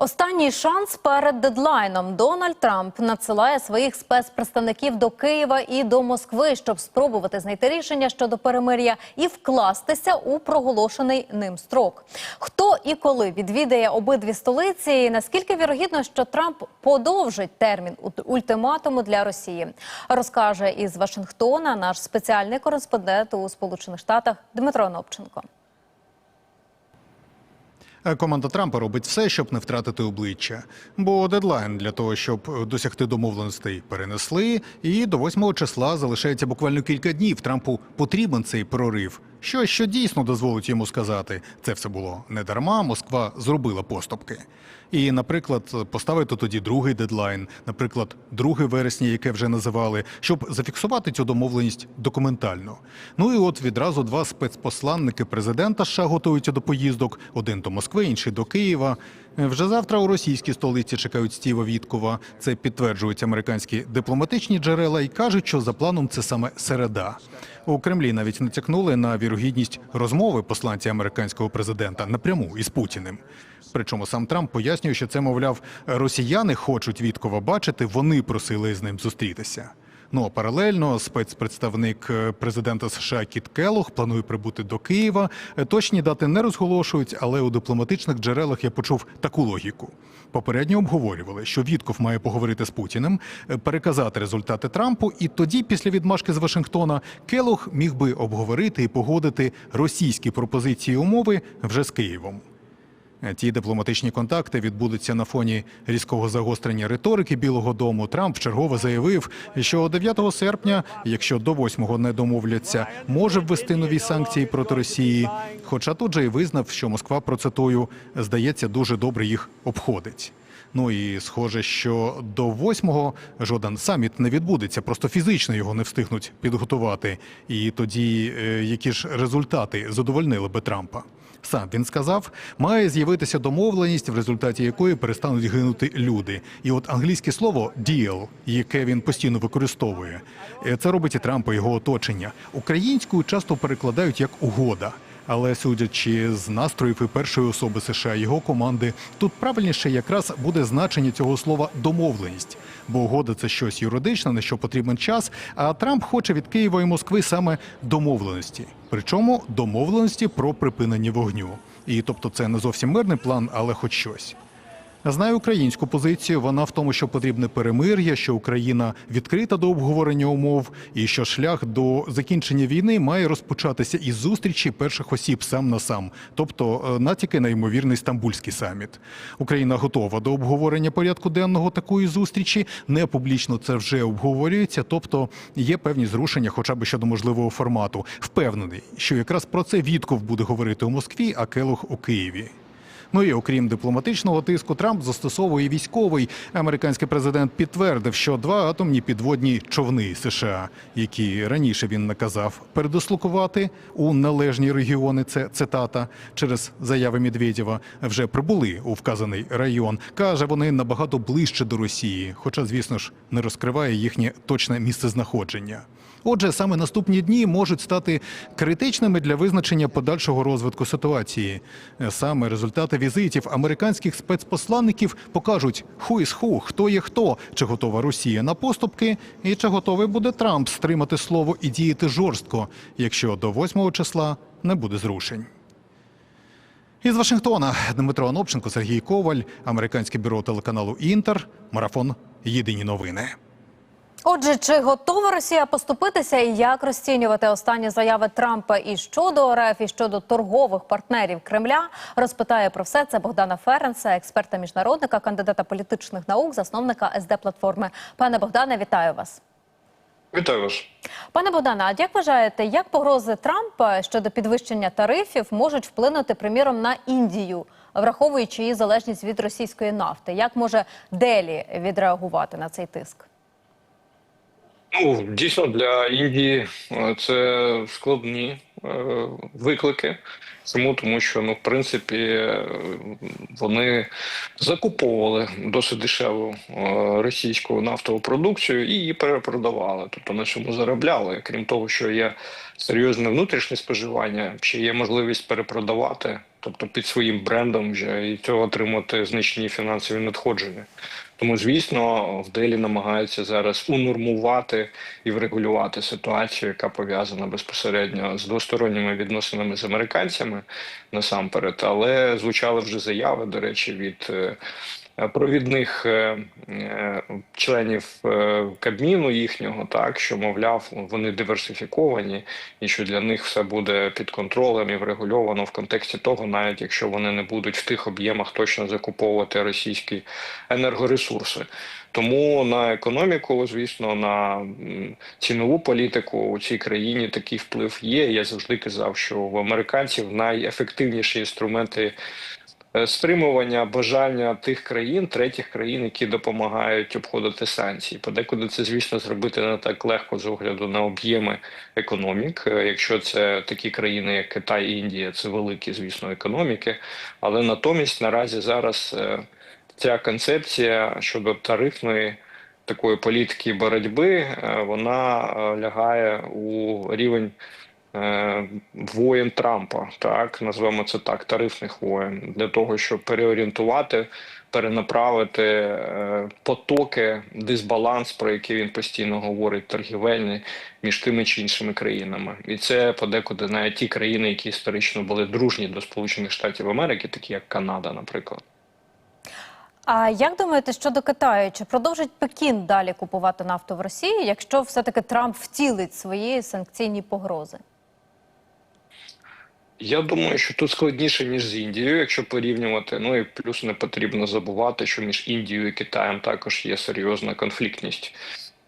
Останній шанс перед дедлайном Дональд Трамп надсилає своїх спецпредставників до Києва і до Москви, щоб спробувати знайти рішення щодо перемир'я і вкластися у проголошений ним строк. Хто і коли відвідає обидві столиці? І наскільки вірогідно, що Трамп подовжить термін ультиматуму для Росії, розкаже із Вашингтона наш спеціальний кореспондент у Сполучених Штатах Дмитро Новченко. Е, Команда Трампа робить все, щоб не втратити обличчя. Бо дедлайн для того, щоб досягти домовленостей, перенесли. І до 8 числа залишається буквально кілька днів. Трампу потрібен цей прорив. Що, що дійсно дозволить йому сказати, це все було не дарма. Москва зробила поступки. І, наприклад, поставити тоді другий дедлайн, наприклад, 2 вересня, яке вже називали, щоб зафіксувати цю домовленість документально. Ну і от відразу два спецпосланники президента США готуються до поїздок: один до Москви, інший до Києва. Вже завтра у російській столиці чекають Стіва Віткова. Це підтверджують американські дипломатичні джерела і кажуть, що за планом це саме середа. У Кремлі навіть натякнули на вірогідність розмови посланця американського президента напряму із Путіним. Причому сам Трамп пояснює, що це, мовляв, росіяни хочуть Віткова бачити, вони просили з ним зустрітися. Ну а паралельно спецпредставник е, президента США Кіт Келлог планує прибути до Києва. Е, Точні дати не розголошують, але у дипломатичних джерелах я почув таку логіку. Попередньо обговорювали, що Вітков має поговорити з Путіним, е, переказати результати Трампу, і тоді, після відмашки з Вашингтона, Келлог міг би обговорити і погодити російські пропозиції умови вже з Києвом. Ті дипломатичні контакти відбудуться на фоні різкого загострення риторики Білого Дому. Трамп вчергове заявив, що 9 серпня, якщо до 8-го не домовляться, може ввести нові санкції проти Росії. Хоча тут же й визнав, що Москва процитую здається дуже добре їх обходить. Ну і схоже, що до 8-го жоден саміт не відбудеться, просто фізично його не встигнуть підготувати. І тоді е, які ж результати задовольнили би Трампа? Сам він сказав, має з'явитися домовленість, в результаті якої перестануть гинути люди. І от англійське слово «deal», яке він постійно використовує, е, це робить і Трамп і його оточення. Українською часто перекладають як угода. Але судячи з настроїв і першої особи США, його команди, тут правильніше якраз буде значення цього слова домовленість. Бо угода це щось юридичне, на що потрібен час. А Трамп хоче від Києва і Москви саме домовленості. Причому домовленості про припинення вогню. І тобто, це не зовсім мирний план, але хоч щось. Знаю українську позицію. Вона в тому, що потрібне перемир'я, що Україна відкрита до обговорення умов, і що шлях до закінчення війни має розпочатися із зустрічі перших осіб сам на сам, тобто е, натяки на ймовірний стамбульський саміт. Україна готова до обговорення порядку денного такої зустрічі. Не публічно це вже обговорюється, тобто є певні зрушення, хоча б щодо можливого формату. Впевнений, що якраз про це Вітков буде говорити у Москві, а Келох у Києві. Ну і окрім дипломатичного тиску, Трамп застосовує військовий. Американський президент підтвердив, що два атомні підводні човни США, які раніше він наказав передислокувати у належні регіони. Це цитата через заяви Медведєва, вже прибули у вказаний район. каже, вони набагато ближче до Росії, хоча, звісно ж, не розкриває їхнє точне місцезнаходження. Отже, саме наступні дні можуть стати критичними для визначення подальшого розвитку ситуації. Саме результати візитів американських спецпосланників покажуть ху із ху, хто є хто, чи готова Росія на поступки, і чи готовий буде Трамп стримати слово і діяти жорстко, якщо до 8 числа не буде зрушень. Із Вашингтона Дмитро Анопченко, Сергій Коваль, американське бюро телеканалу Інтер, марафон Єдині новини. Отже, чи готова Росія поступитися і як розцінювати останні заяви Трампа і щодо РФ, і щодо торгових партнерів Кремля, розпитає про все це Богдана Ференса, експерта міжнародника, кандидата політичних наук, засновника СД платформи. Пане Богдане, вітаю вас. Вітаю вас. Пане Богдане, а як вважаєте, як погрози Трампа щодо підвищення тарифів можуть вплинути, приміром, на Індію, враховуючи її залежність від російської нафти? Як може Делі відреагувати на цей тиск? Ну дійсно для Індії е, це складні е, виклики. Чому тому, що ну в принципі е, вони закуповували досить дешеву російську нафтову продукцію і її перепродавали. Тобто на цьому заробляли. Крім того, що є серйозне внутрішнє споживання, ще є можливість перепродавати тобто під своїм брендом вже і цього отримати значні фінансові надходження. Тому, звісно, в Делі намагаються зараз унормувати і врегулювати ситуацію, яка пов'язана безпосередньо з двосторонніми відносинами з американцями насамперед. Але звучали вже заяви, до речі, від е, провідних е, е, членів е, Кабміну їхнього, так що мовляв, вони диверсифіковані, і що для них все буде під контролем і врегульовано в контексті того, навіть якщо вони не будуть в тих об'ємах точно закуповувати російські енергоресурси. Тому на економіку, звісно, на цінову політику у цій країні такий вплив є. Я завжди казав, що в американців найефективніші інструменти стримування бажання тих країн, третіх країн, які допомагають обходити санкції. Подекуди це, звісно, зробити не так легко з огляду на об'єми економік. Е, Якщо це такі країни, як Китай Індія, це великі, звісно, економіки. Але натомість наразі зараз е, ця концепція щодо тарифної. Такої політики боротьби е, вона е, лягає у рівень е, воєн Трампа, так назвемо це так, тарифних воєн, для того, щоб переорієнтувати, перенаправити е, потоки, дисбаланс, про який він постійно говорить, торгівельний між тими чи іншими країнами, і це подекуди навіть ті країни, які історично були дружні до Сполучених Штатів Америки, такі як Канада, наприклад. А як думаєте щодо Китаю? Чи продовжить Пекін далі купувати нафту в Росії, якщо все-таки Трамп втілить свої санкційні погрози? Я думаю, що тут складніше ніж з Індією, якщо порівнювати. Ну і плюс не потрібно забувати, що між Індією і Китаєм також є серйозна конфліктність.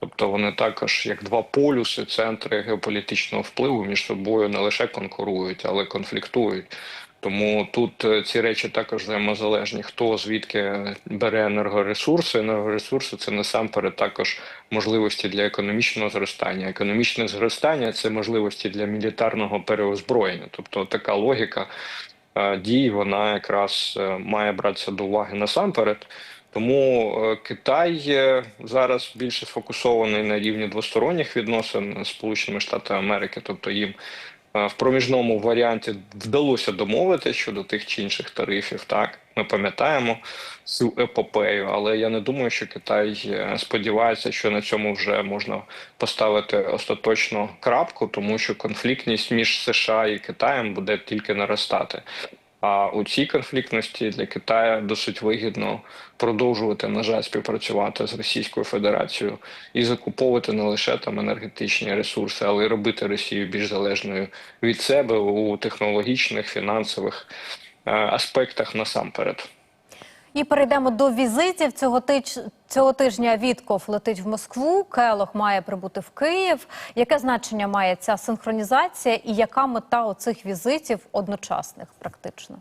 Тобто вони також як два полюси, центри геополітичного впливу між собою не лише конкурують, але конфліктують. Тому тут е, ці речі також взаємозалежні. Хто звідки бере енергоресурси? Енергоресурси це насамперед також можливості для економічного зростання. Економічне зростання це можливості для мілітарного переозброєння. Тобто така логіка е, дій, вона якраз е, має братися до уваги насамперед. Тому Китай зараз більше сфокусований на рівні двосторонніх відносин з Сполученими Штатами Америки, тобто їм в проміжному варіанті вдалося домовитися щодо тих чи інших тарифів. Так ми пам'ятаємо цю епопею, але я не думаю, що Китай е, сподівається, що на цьому вже можна поставити остаточно крапку, тому що конфліктність між США і Китаєм буде тільки наростати. А у цій конфліктності для Китаю досить вигідно продовжувати на жаль співпрацювати з Російською Федерацією і закуповувати не лише там енергетичні ресурси, але й робити Росію більш залежною від себе у технологічних фінансових е, аспектах насамперед. І перейдемо до візитів цього тич... цього тижня. Вітков летить в Москву. Келох має прибути в Київ. Яке значення має ця синхронізація, і яка мета оцих візитів одночасних, практично?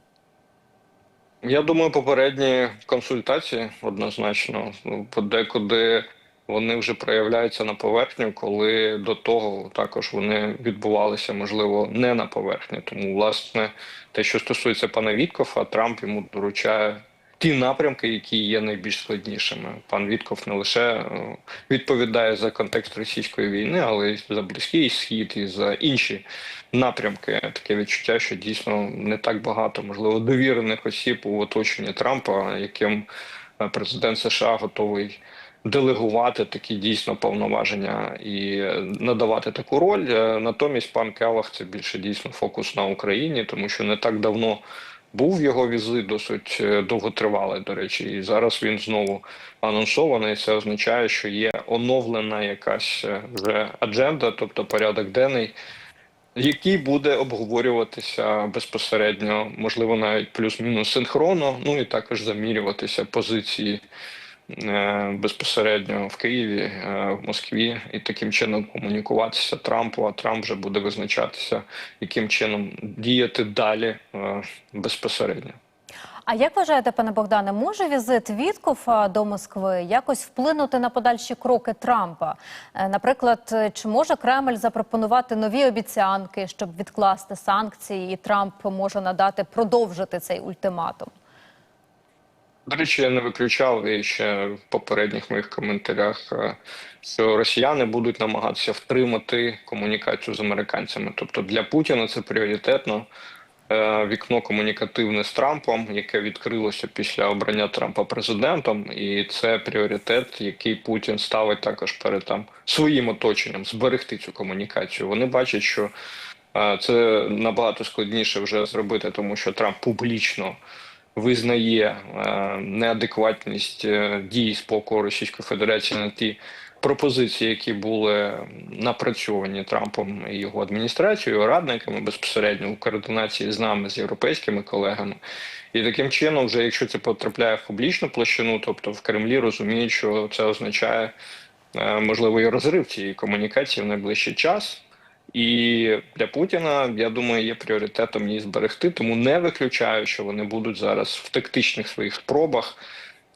Я думаю, попередні консультації однозначно Ну, подекуди вони вже проявляються на поверхню, коли до того також вони відбувалися, можливо, не на поверхні. Тому, власне, те, що стосується пана Віткофа, Трамп йому доручає ті напрямки, які є найбільш складнішими. Пан Вітков не лише е, відповідає за контекст російської війни, але й за близький схід і за інші напрямки. Таке відчуття, що дійсно не так багато, можливо, довірених осіб у оточенні Трампа, яким е, президент США готовий. Делегувати такі дійсно повноваження і е, надавати таку роль. Натомість пан Келах це більше дійсно фокус на Україні, тому що не так давно був його візит, досить е, довготривалий, до речі, і зараз він знову анонсований. Це означає, що є оновлена якась е, вже адженда, тобто порядок денний, який буде обговорюватися безпосередньо, можливо, навіть плюс-мінус синхронно, ну і також замірюватися позиції безпосередньо в Києві, е, в Москві, і таким чином комунікуватися Трампу. А Трамп вже буде визначатися, яким чином діяти далі е, безпосередньо. А як вважаєте, пане Богдане, може візит Віткофа до Москви якось вплинути на подальші кроки Трампа? Е, Наприклад, е, чи може Кремль запропонувати нові обіцянки, щоб відкласти санкції, і Трамп може надати продовжити цей ультиматум? До речі, я не виключав і ще в попередніх моїх коментарях, е, що росіяни будуть намагатися втримати комунікацію з американцями. Тобто для Путіна це пріоритетно е, вікно комунікативне з Трампом, яке відкрилося після обрання Трампа президентом, і це пріоритет, який Путін ставить також перед там своїм оточенням зберегти цю комунікацію. Вони бачать, що е, це набагато складніше вже зробити, тому що Трамп публічно визнає е, неадекватність е, дій з боку Російської Федерації на ті пропозиції, які були напрацьовані Трампом і його адміністрацією, радниками безпосередньо у координації з нами, з європейськими колегами. І таким чином, вже якщо це потрапляє в публічну площину, тобто в Кремлі розуміють, що це означає е, можливо розрив цієї комунікації в найближчий час. І для Путіна, я думаю, є пріоритетом її зберегти, тому не виключаю, що вони будуть зараз в тактичних своїх спробах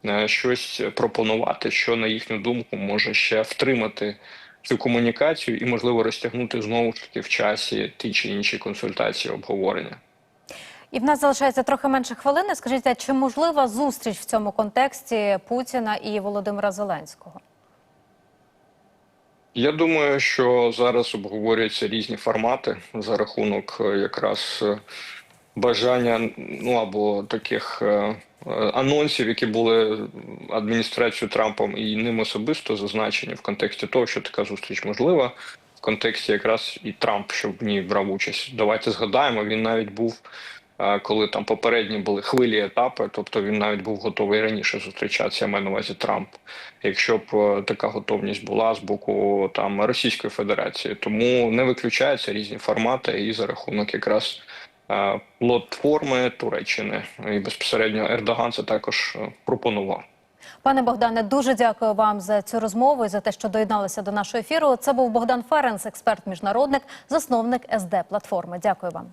е, щось пропонувати, що на їхню думку може ще втримати цю комунікацію і, можливо, розтягнути знову ж таки в часі ті чи інші консультації обговорення. І в нас залишається трохи менше хвилини. Скажіть, чи можлива зустріч в цьому контексті Путіна і Володимира Зеленського? Я думаю, що зараз обговорюються різні формати за рахунок е, якраз е, бажання ну або таких е, анонсів, які були адміністрацією Трампом і ним особисто зазначені в контексті того, що така зустріч можлива, в контексті якраз і Трамп, щоб в ній брав участь. Давайте згадаємо, він навіть був. Коли там попередні були хвилі етапи, тобто він навіть був готовий раніше зустрічатися, я маю на увазі Трамп, якщо б е, така готовність була з боку там Російської Федерації. Тому не виключаються різні формати, і за рахунок якраз е, платформи Туреччини і безпосередньо Ердоган це також е, пропонував. Пане Богдане, дуже дякую вам за цю розмову і за те, що доєдналися до нашого ефіру. Це був Богдан Ференс, експерт міжнародник, засновник СД платформи. Дякую вам.